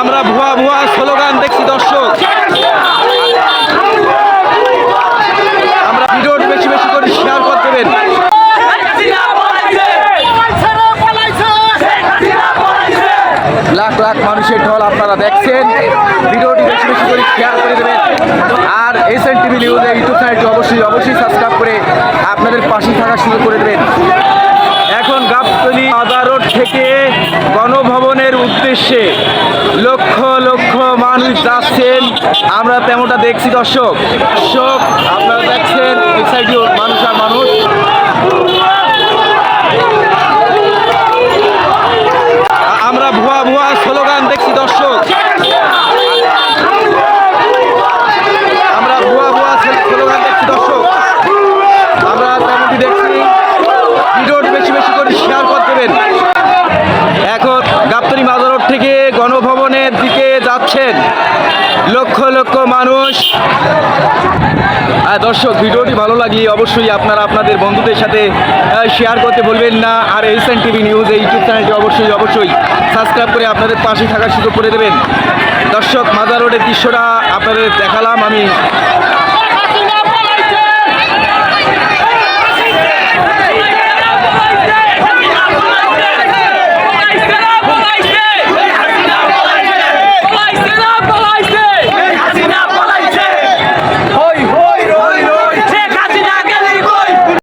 আমরা ভুয়া ভুয়া স্লোগান দেখছি, দর্শক। আমরা ভিডিওটি বেশি বেশি করে শেয়ার করে দেবেন। লাখ লাখ মানুষের ঢল আপনারা দেখছেন। ভিডিওটি বেশি বেশি করে শেয়ার করে দেবেন। আর এস এন টিভি নিউজের ইউটিউব চ্যানেলটি অবশ্যই অবশ্যই সাবস্ক্রাইব করে আপনাদের পাশে থাকা শুরু করে দেবেন। এখন গাবতলি আদা রোড থেকে গণভবনের উদ্দেশ্যে লক্ষ লক্ষ মানুষ যাচ্ছেন। আমরা তেমনটা দেখছি দর্শক। দর্শক আপনারা দেখছেন এই সাইডেও মানুষ আর মানুষ আমরা ভুয়া ভুয়া স্লোগান দেখছি দর্শক আমরা ভুয়া ভুয়া স্লোগান দেখছি দর্শক আমরা তেমনটি দেখছি ভিডিওটি বেশি বেশি করে শেয়ার করে দেবেন এখন গাবতলি মাজার রোড থেকে গণভবনের দিকে যাচ্ছেন লক্ষ লক্ষ মানুষ। দর্শক, ভিডিওটি ভালো লাগলে অবশ্যই আপনারা আপনাদের বন্ধুদের সাথে শেয়ার করতে বলবেন না। আর এসএন টিভি নিউজ এই ইউটিউব চ্যানেলটি অবশ্যই অবশ্যই সাবস্ক্রাইব করে আপনাদের পাশে থাকার সুযোগ করে দেবেন। দর্শক মাজার রোডের দৃশ্যটা আপনাদের দেখালাম আমি।